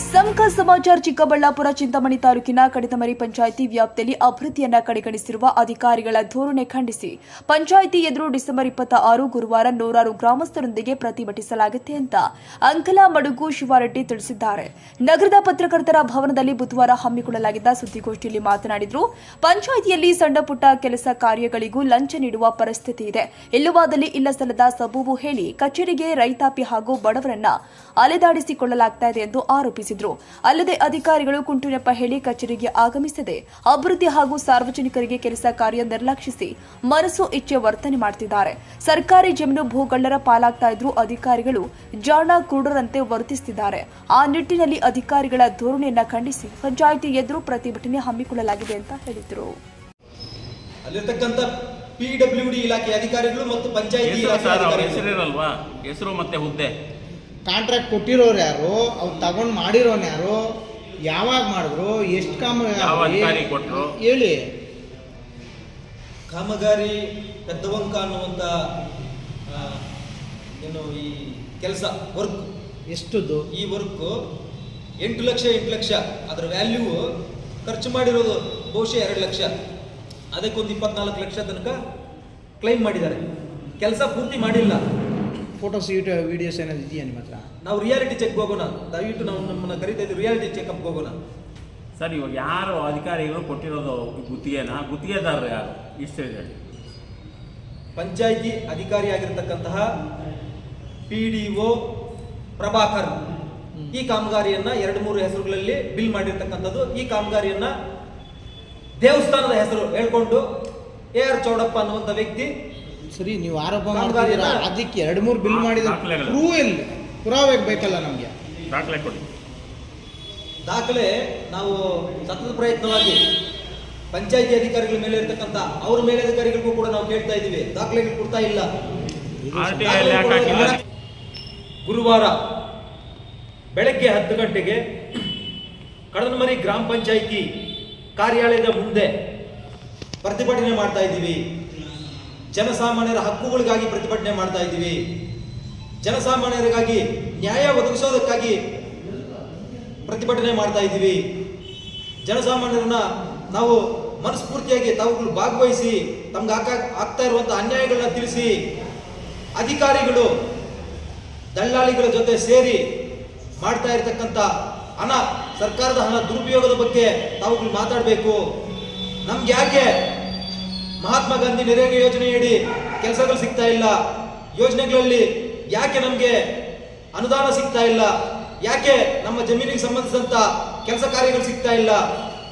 ಸಮಕ ಸಮಾಚಾರ, ಚಿಕ್ಕಬಳ್ಳಾಪುರ, ಚಿಂತಾಮಣಿ ತಾಲೂಕಿನ ಕಡಿತಮರಿ ಪಂಚಾಯಿತಿ ವ್ಯಾಪ್ತಿಯಲ್ಲಿ ಅಭಿವೃದ್ಧಿಯನ್ನ ಕಡೆಗಣಿಸಿರುವ ಅಧಿಕಾರಿಗಳ ಧೋರಣೆ ಖಂಡಿಸಿ. ಪಂಚಾಯಿತಿ ಎದುರು ಡಿಸೆಂಬರ್ ಇಪ್ಪತ್ತ ಆರು ಗುರುವಾರ ನೂರಾರು ಗ್ರಾಮಸ್ಥರೊಂದಿಗೆ ಪ್ರತಿಭಟಿಸಲಾಗುತ್ತೆ ಅಂತ ಅಂಕಲ ಮಡುಗು ಶಿವಾರೆಡ್ಡಿ ತಿಳಿಸಿದ್ದಾರೆ. ನಗರದ ಪತ್ರಕರ್ತರ ಭವನದಲ್ಲಿ ಬುಧವಾರ ಹಮ್ಮಿಕೊಳ್ಳಲಾಗಿದ್ದ ಸುದ್ದಿಗೋಷ್ಠಿಯಲ್ಲಿ ಮಾತನಾಡಿದರು, ಪಂಚಾಯಿತಿಯಲ್ಲಿ ಸಣ್ಣ ಪುಟ್ಟ ಕೆಲಸ ಕಾರ್ಯಗಳಿಗೂ ಲಂಚ ನೀಡುವ ಪರಿಸ್ಥಿತಿ ಇದೆ. ಇಲ್ಲವಾದಲ್ಲಿ ಇಲ್ಲ ಸಲ್ಲದ ಸಬೂಬು ಹೇಳಿ ಕಚೇರಿಗೆ ರೈತಾಪಿ ಹಾಗೂ ಬಡವರನ್ನ ಅಲೆದಾಡಿಸಿಕೊಳ್ಳಲಾಗ್ತಾ ಇದೆ ಎಂದು ಆರೋಪಿಸಿದರು ಅಲ್ಲದೆ ಅಧಿಕಾರಿಗಳು ಕುಂಟೂರಪ್ಪ ಹೇಳಿ ಕಚೇರಿಗೆ ಆಗಮಿಸದೆ ಅಭಿವೃದ್ಧಿ ಹಾಗೂ ಸಾರ್ವಜನಿಕರಿಗೆ ಕೆಲಸ ಕಾರ್ಯ ನಿರ್ಲಕ್ಷಿಸಿ ಮನಸ್ಸು ಇಚ್ಛೆ ವರ್ತನೆ ಮಾಡುತ್ತಿದ್ದಾರೆ ಸರ್ಕಾರಿ ಜಮೀನು ಭೂಗಳ್ಳರ ಪಾಲಾಗ್ತಾ ಇದ್ರು ಅಧಿಕಾರಿಗಳು ಜಾಣ ಕ್ರೂಡರಂತೆ ವರ್ತಿಸುತ್ತಿದ್ದಾರೆ ಆ ನಿಟ್ಟಿನಲ್ಲಿ ಅಧಿಕಾರಿಗಳ ಧೋರಣೆಯನ್ನ ಖಂಡಿಸಿ ಪಂಚಾಯಿತಿ ಎದುರು ಪ್ರತಿಭಟನೆ ಹಮ್ಮಿಕೊಳ್ಳಲಾಗಿದೆ ಅಂತ ಹೇಳಿದರು. ಅಲ್ಲಿರ್ತಕ್ಕಂಥ ಪಿ ಡಬ್ಲ್ಯೂ ಡಿ ಇಲಾಖೆ ಅಧಿಕಾರಿಗಳು ಮತ್ತು ಪಂಚಾಯತಿ ಹೆಸರು ಮತ್ತೆ ಹುದ್ದೆ. ಕಾಂಟ್ರಾಕ್ಟ್ ಕೊಟ್ಟಿರೋರು ಯಾರು? ಅವ್ರು ತಗೊಂಡು ಮಾಡಿರೋನ್ ಯಾರು? ಯಾವಾಗ ಮಾಡಿದ್ರು? ಎಷ್ಟು ಕಾಮ ಯಾವ ಅಧಿಕಾರಿ ಕೊಟ್ರು? ಹೇಳಿ. ಕಾಮಗಾರಿ ಪೆದ್ದವಂಕ ಅನ್ನುವಂಥ ಏನು ಈ ಕೆಲಸ ವರ್ಕ್ ಎಷ್ಟುದು? ಈ ವರ್ಕ್ ಎಂಟು ಲಕ್ಷ ಎಂಟು ಲಕ್ಷ. ಅದರ ವ್ಯಾಲ್ಯೂ ಖರ್ಚು ಮಾಡಿರೋದು ಬಹುಶಃ ಎರಡು ಲಕ್ಷ. ಅದಕ್ಕೊಂದು ಇಪ್ಪತ್ನಾಲ್ಕು ಲಕ್ಷ ತನಕ ಕ್ಲೈಮ್ ಮಾಡಿದ್ದಾರೆ. ಕೆಲಸ ಪೂರ್ತಿ ಮಾಡಿಲ್ಲ. ಫೋಟೋಸ್ ವಿಡಿಯೋಸ್ ಏನಾದ್ರು ಇದೆಯಾ ನಿಮ್ಮ ಹತ್ರ? ನಾವು ರಿಯಾಲಿಟಿ ಚೆಕ್ ಹೋಗೋಣ. ದಯವಿಟ್ಟು ನಾವು ನಮ್ಮನ್ನ ಕರಿತಾ ಇದ್ದೀವಿ. ರಿಯಾಲಿಟಿ ಚೆಕಪ್ ಹೋಗೋಣ. ಸರ್ ಇವಾಗ ಯಾರು ಅಧಿಕಾರಿಗಳು ಕೊಟ್ಟಿರೋದು ಗುತ್ತಿಗೆನ? ಗುತ್ತಿಗೆದಾರರು ಯಾರು? ಇಷ್ಟು ಹೇಳಿ ಪಂಚಾಯಿತಿ ಅಧಿಕಾರಿಯಾಗಿರ್ತಕ್ಕಂತಹ ಪಿ ಡಿ ಒ ಪ್ರಭಾಕರ್. ಈ ಕಾಮಗಾರಿಯನ್ನ ಎರಡು ಮೂರು ಹೆಸರುಗಳಲ್ಲಿ ಬಿಲ್ ಮಾಡಿರ್ತಕ್ಕಂಥದ್ದು. ಈ ಕಾಮಗಾರಿಯನ್ನ ದೇವಸ್ಥಾನದ ಹೆಸರು ಹೇಳ್ಕೊಂಡು ಎ ಆರ್ ಚೌಡಪ್ಪ ಅನ್ನುವಂಥ ವ್ಯಕ್ತಿ ಸರಿ ನೀವು ಆರೋಪ ಮಾಡಿದ್ರೆ ಮಾಡ್ತಿದ್ದೀರಾ? ಅದಕ್ಕೆ ಎರಡು ಮೂರು ಬಿಲ್ ಮಾಡಿದ್ರೆ ದಾಖಲೆಗಳು. ಪ್ರೂವ್ ಎಲ್ಲಿ ಪುರಾವೆ ಬೇಕಲ್ಲ ನಮಗೆ. ದಾಖಲೆ ಕೊಡಿ. ದಾಖಲೆ ನಾವು ಸತತ ಪ್ರಯತ್ನವಾಗಿ ಪಂಚಾಯಿತಿ ಅಧಿಕಾರಿಗಳ ಮೇಲೆ ಇರ್ತಕ್ಕಂಥ ಅವ್ರ ಮೇಲೆ ಅಧಿಕಾರಿಗಳಿಗೂ ಕೂಡ ನಾವು ಕೇಳ್ತಾ ಇದ್ದೀವಿ. ದಾಖಲೆಗಳು ಕೊಡ್ತಾ ಇಲ್ಲ. ಆರ್ ಟಿ ಐ ಯಾಕೆ ಹಾಕಿಲ್ಲ? ಗುರುವಾರ ಬೆಳಗ್ಗೆ ಹತ್ತು ಗಂಟೆಗೆ ಕಡದಮರಿ ಗ್ರಾಮ ಪಂಚಾಯಿತಿ ಕಾರ್ಯಾಲಯದ ಮುಂದೆ ಪ್ರತಿಭಟನೆ ಮಾಡ್ತಾ ಇದ್ದೀವಿ. ಜನಸಾಮಾನ್ಯರ ಹಕ್ಕುಗಳಿಗಾಗಿ ಪ್ರತಿಭಟನೆ ಮಾಡ್ತಾ ಇದ್ದೀವಿ. ಜನಸಾಮಾನ್ಯರಿಗಾಗಿ ನ್ಯಾಯ ಒದಗಿಸೋದಕ್ಕಾಗಿ ಪ್ರತಿಭಟನೆ ಮಾಡ್ತಾ ಇದ್ದೀವಿ. ಜನಸಾಮಾನ್ಯರನ್ನ ನಾವು ಮನಸ್ಫೂರ್ತಿಯಾಗಿ ತಾವುಗಳು ಭಾಗವಹಿಸಿ ತಮ್ಗೆ ಹಾಕ ಆಗ್ತಾ ಇರುವಂತಹ ಅನ್ಯಾಯಗಳನ್ನ ತಿಳಿಸಿ, ಅಧಿಕಾರಿಗಳು ದಳ್ಳಾಳಿಗಳ ಜೊತೆ ಸೇರಿ ಮಾಡ್ತಾ ಇರತಕ್ಕಂಥ ಹಣ, ಸರ್ಕಾರದ ಹಣ ದುರುಪಯೋಗದ ಬಗ್ಗೆ ತಾವುಗಳು ಮಾತಾಡಬೇಕು. ನಮ್ಗೆ ಯಾಕೆ ಮಹಾತ್ಮ ಗಾಂಧಿ ನರೇಗಾ ಯೋಜನೆಯಡಿ ಕೆಲಸಗಳು ಸಿಗ್ತಾ ಇಲ್ಲ. ಯೋಜನೆಗಳಲ್ಲಿ ಯಾಕೆ ನಮಗೆ ಅನುದಾನ ಸಿಗ್ತಾ ಇಲ್ಲ? ಯಾಕೆ ನಮ್ಮ ಜಮೀನಿಗೆ ಸಂಬಂಧಿಸಿದಂಥ ಕೆಲಸ ಕಾರ್ಯಗಳು ಸಿಗ್ತಾ ಇಲ್ಲ?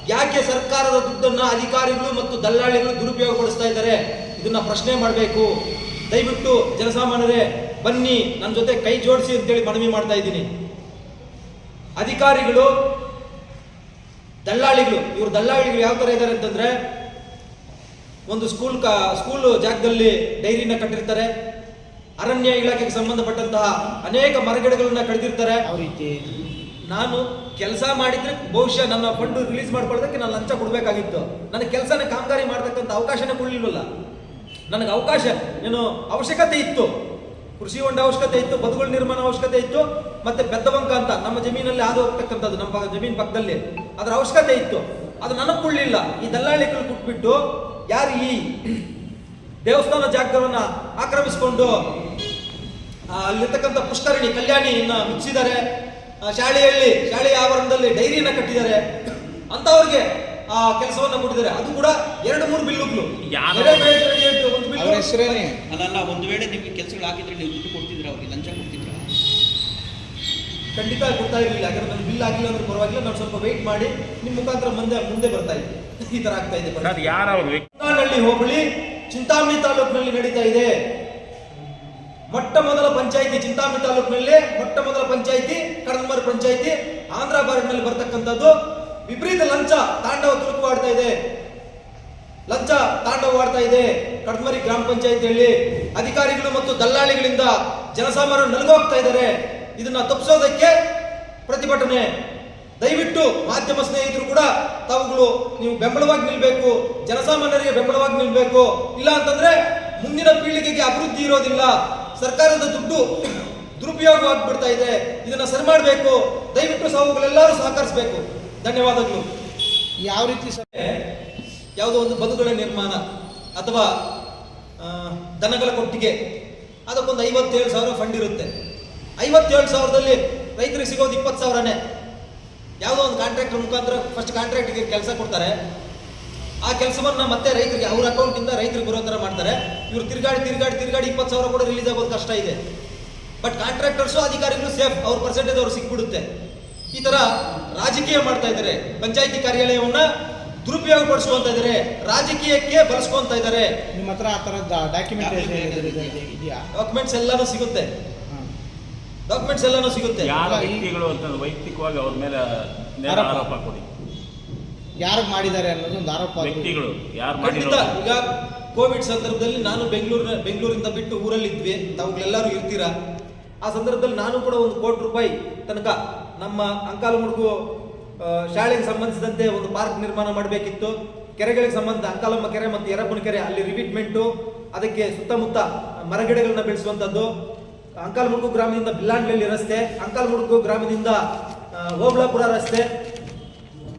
ಯಾಕೆ ಸರ್ಕಾರದ ದುಡ್ಡನ್ನು ಅಧಿಕಾರಿಗಳು ಮತ್ತು ದಲ್ಲಾಳಿಗಳು ದುರುಪಯೋಗಪಡಿಸ್ತಾ ಇದ್ದಾರೆ? ಇದನ್ನ ಪ್ರಶ್ನೆ ಮಾಡಬೇಕು. ದಯವಿಟ್ಟು ಜನಸಾಮಾನ್ಯರೇ, ಬನ್ನಿ ನನ್ನ ಜೊತೆ ಕೈ ಜೋಡಿಸಿ ಅಂತೇಳಿ ಮನವಿ ಮಾಡ್ತಾ ಇದ್ದೀನಿ. ಅಧಿಕಾರಿಗಳು, ದಲ್ಲಾಳಿಗಳು, ಇವರು ದಲ್ಲಾಳಿಗಳು ಯಾವ ಥರ ಇದ್ದಾರೆ ಅಂತಂದ್ರೆ ಒಂದು ಸ್ಕೂಲ್ ಕ ಸ್ಕೂಲ್ ಜಾಗದಲ್ಲಿ ಡೈರಿನ ಕಟ್ಟಿರ್ತಾರೆ. ಅರಣ್ಯ ಇಲಾಖೆಗೆ ಸಂಬಂಧಪಟ್ಟಂತಹ ಅನೇಕ ಮರಗಿಡಗಳನ್ನ ಕಡಿದಿರ್ತಾರೆ. ನಾನು ಕೆಲಸ ಮಾಡಿದ್ರೆ ಬಹುಶಃ ನನ್ನ ಫಂಡ್ ರಿಲೀಸ್ ಮಾಡ್ಕೊಳ್ಳೋದಕ್ಕೆ ನಾನು ಲಂಚ ಕೊಡಬೇಕಾಗಿತ್ತು. ನನ್ನ ಕೆಲಸನ ಕಾಮಗಾರಿ ಮಾಡ್ತಕ್ಕಂಥ ಅವಕಾಶನೇ ಕೊಡಲಿಲ್ವಲ್ಲ? ನನಗೆ ಅವಕಾಶ ಏನು ಅವಶ್ಯಕತೆ ಇತ್ತು. ಕೃಷಿ ಹೊಂಡ ಅವಶ್ಯಕತೆ ಇತ್ತು ಬದುಗಳ ನಿರ್ಮಾಣ ಅವಶ್ಯಕತೆ ಇತ್ತು ಮತ್ತೆ ಬೆದ್ದವಂಕ ಅಂತ ನಮ್ಮ ಜಮೀನಲ್ಲಿ ಹಾದು ಹೋಗ್ತಕ್ಕಂಥದ್ದು ನಮ್ಮ ಜಮೀನ್ ಪಕ್ಕದಲ್ಲಿ. ಅದರ ಅವಶ್ಯಕತೆ ಇತ್ತು. ಅದು ನನಗೆ ಕೊಡಲಿಲ್ಲ. ಈ ದಲ್ಲಾಳಿಗಳು ಕೊಟ್ಬಿಟ್ಟು ಯಾರು ಈ ದೇವಸ್ಥಾನ ಜಾಗವನ್ನ ಆಕ್ರಮಿಸಿಕೊಂಡು ಅಲ್ಲಿರ್ತಕ್ಕಂಥ ಪುಷ್ಕರಣಿ ಕಲ್ಯಾಣಿಯನ್ನ ಮುಚ್ಚಿದ್ದಾರೆ. ಶಾಲೆಯಲ್ಲಿ ಶಾಲೆಯ ಆವರಣದಲ್ಲಿ ಡೈರಿಯನ್ನು ಕಟ್ಟಿದ್ದಾರೆ. ಅಂತವ್ರಿಗೆ ಆ ಕೆಲಸವನ್ನ ಕೊಟ್ಟಿದ್ದಾರೆ ಅದು ಕೂಡ ಎರಡು ಮೂರು ಬಿಲ್ಲುಗಳು. ಒಂದು ವೇಳೆ ನಿಮಗೆ ಕೆಲಸಗಳು ಹಾಕಿದ್ರೆ ನೀವು ದುಡ್ಡು ಕೊಡ್ತಿದ್ರೆ ಅವ್ರಿಗೆ ಲಂಚ ಕೊಡ್ತಿದ್ರ. ಖಂಡಿತ ಕೊಡ್ತಾ ಇರಲಿಲ್ಲ. ಯಾಕಂದ್ರೆ ನನ್ನ ಬಿಲ್ ಆಗಿಲ್ಲ ಅಂದ್ರೆ ಪರವಾಗಿಲ್ಲ. ನಾನು ಸ್ವಲ್ಪ ವೇಟ್ ಮಾಡಿ ನಿಮ್ಮ ಮುಖಾಂತರ ಮುಂದೆ ಮುಂದೆ ಬರ್ತಾ ಇದ್ದೆ ಈ ತರ ಆಗ್ತಾ ಇದೆ ಸರ್ ಯಾರು ಅವ್ರ ವ್ಯಕ್ತಿ? ಹೋಬಳಿ ಚಿಂತಾಮಣಿ ತಾಲೂಕಿನಲ್ಲಿ ನಡೀತಾ ಇದೆ. ಮೊಟ್ಟ ಮೊದಲ ಪಂಚಾಯಿತಿ ಚಿಂತಾಮಣಿ ತಾಲೂಕಿನಲ್ಲಿ ಮೊಟ್ಟ ಮೊದಲ ಪಂಚಾಯಿತಿ ಕಡದಮರ ಪಂಚಾಯಿತಿ ಆಂಧ್ರ ಭಾರತದಲ್ಲಿ ಬರ್ತಕ್ಕಂಥದ್ದು ವಿಪರೀತ ಲಂಚ ತಾಂಡವ ತುಳುಕುವಾಡ್ತಾ ಇದೆ. ಲಂಚ ತಾಂಡವವಾಡ್ತಾ ಇದೆ ಕಡಮರಿ ಗ್ರಾಮ ಪಂಚಾಯಿತಿಯಲ್ಲಿ. ಅಧಿಕಾರಿಗಳು ಮತ್ತು ದಲ್ಲಾಳಿಗಳಿಂದ ಜನಸಾಮಾನ್ಯರು ನಲಗೋಗ್ತಾ ಇದ್ದಾರೆ. ಇದನ್ನ ತಪ್ಪಿಸೋದಕ್ಕೆ ಪ್ರತಿಭಟನೆ. ದಯವಿಟ್ಟು ಮಾಧ್ಯಮ ಸ್ನೇಹಿತರು ಕೂಡ ತಾವುಗಳು ನೀವು ಬೆಂಬಲವಾಗಿ ನಿಲ್ಬೇಕು ಜನಸಾಮಾನ್ಯರಿಗೆ ಬೆಂಬಲವಾಗಿ ನಿಲ್ಬೇಕು. ಇಲ್ಲ ಅಂತಂದ್ರೆ ಮುಂದಿನ ಪೀಳಿಗೆಗೆ ಅಭಿವೃದ್ಧಿ ಇರೋದಿಲ್ಲ. ಸರ್ಕಾರದ ದುಡ್ಡು ದುರುಪಯೋಗ ಆಗ್ಬಿಡ್ತಾ ಇದೆ. ಇದನ್ನ ಸರಿ ಮಾಡಬೇಕು. ದಯವಿಟ್ಟು ಸಾವುಗಳೆಲ್ಲರೂ ಸಹಕರಿಸಬೇಕು. ಧನ್ಯವಾದಗಳು. ಯಾವ ರೀತಿ ಯಾವುದೋ ಒಂದು ಬದುಕಳ ನಿರ್ಮಾಣ ಅಥವಾ ದನಗಳ ಕೊಟ್ಟಿಗೆ. ಅದಕ್ಕೊಂದು ಐವತ್ತೇಳು ಸಾವಿರ ಫಂಡ್ ಇರುತ್ತೆ. ಐವತ್ತೇಳು ಸಾವಿರದಲ್ಲಿ ರೈತರಿಗೆ ಸಿಗೋದು ಇಪ್ಪತ್ತು ಸಾವಿರನೇ. ಯಾವುದೋ ಒಂದು ಕಾಂಟ್ರಾಕ್ಟರ್ ಮುಖಾಂತರ ಫಸ್ಟ್ ಕಾಂಟ್ರಾಕ್ಟ್ಗೆ ಕೆಲಸ ಕೊಡ್ತಾರೆ. ಆ ಕೆಲಸವನ್ನು ಮತ್ತೆ ರೈತರಿಗೆ ಅವ್ರ ಅಕೌಂಟಿಂದ ರೈತರಿಗೆ ಬರೋ ಥರ ಮಾಡ್ತಾರೆ. ಇವ್ರು ತಿರ್ಗಾಡಿ ತಿರ್ಗಾಡಿ ತಿರ್ಗಾಡಿ ಇಪ್ಪತ್ತು ಸಾವಿರ ಕೂಡ ರಿಲೀಸ್ ಆಗೋದು ಕಷ್ಟ ಇದೆ. ಬಟ್ ಕಾಂಟ್ರಾಕ್ಟರ್ಸು ಅಧಿಕಾರಿಗಳು ಸೇಫ್ ಅವ್ರ ಪರ್ಸೆಂಟೇಜ್ ಅವ್ರು ಸಿಕ್ಬಿಡುತ್ತೆ. ಈ ಥರ ರಾಜಕೀಯ ಮಾಡ್ತಾ ಇದ್ದಾರೆ. ಪಂಚಾಯತಿ ಕಾರ್ಯಾಲಯವನ್ನು ದುರುಪಯೋಗ ಪಡಿಸ್ಕೊಂತ ಇದ್ದಾರೆ. ರಾಜಕೀಯಕ್ಕೆ ಬಳಸ್ಕೊಂತ ಇದ್ದಾರೆ. ನಿಮ್ಮ ಹತ್ರ ಆ ಥರದ ಡಾಕ್ಯುಮೆಂಟ್ ಇದೆಯಾ? ಡಾಕ್ಯುಮೆಂಟ್ಸ್ ಎಲ್ಲಾನು ಸಿಗುತ್ತೆ. ಡಾಕ್ಯುಮೆಂಟ್ಸ್ ಎಲ್ಲಾನು ಸಿಗುತ್ತೆ. ಯಾರ ವ್ಯಕ್ತಿಗಳು ಅಂತ ವೈಯಕ್ತಿಕವಾಗಿ ಅವ್ರ ಮೇಲೆ ನೇರ ಆರೋಪ. ಕೊಡಿ. ಯಾರು ಮಾಡಿದ್ದಾರೆ ಅನ್ನೋದು ಒಂದು ಆರೋಪ ವ್ಯಕ್ತಿಗಳು ಯಾರು ಖಂಡಿತ ಮಾಡಿರೋ ಈಗ ಕೋವಿಡ್ ಸಂದರ್ಭದಲ್ಲಿ ನಾನು ಬೆಂಗಳೂರಿನ ಬೆಂಗಳೂರಿಂದ ಬಿಟ್ಟು ಊರಲ್ಲಿದ್ವಿ. ತಾವುಗಳೆಲ್ಲರೂ ಇರ್ತೀರಾ ಆ ಸಂದರ್ಭದಲ್ಲಿ ನಾನು ಕೂಡ ಒಂದು ಕೋಟಿ ರೂಪಾಯಿ ತನಕ ನಮ್ಮ ಅಂಕಾಲ ಮುಡುಗು ಶಾಲೆಗೆ ಸಂಬಂಧಿಸಿದಂತೆ ಒಂದು ಪಾರ್ಕ್ ನಿರ್ಮಾಣ ಮಾಡಬೇಕಿತ್ತು. ಕೆರೆಗಳಿಗೆ ಸಂಬಂಧ ಅಂಕಾಲಮ್ಮ ಕೆರೆ ಮತ್ತು ಯರಪ್ಪನ ಕೆರೆ ಅಲ್ಲಿ ರಿವಿಟ್ಮೆಂಟು ಅದಕ್ಕೆ ಸುತ್ತಮುತ್ತ ಮರಗಿಡಗಳನ್ನ ಬೆಳೆಸುವಂಥದ್ದು ಅಂಕಾಲಮುಡುಗು ಗ್ರಾಮದಿಂದ ಬಿಲ್ಲಾಂಡ್ಲಿ ರಸ್ತೆ ಅಂಕಾಲಮುಡುಗು ಗ್ರಾಮದಿಂದ ಆ, ರಸ್ತೆ.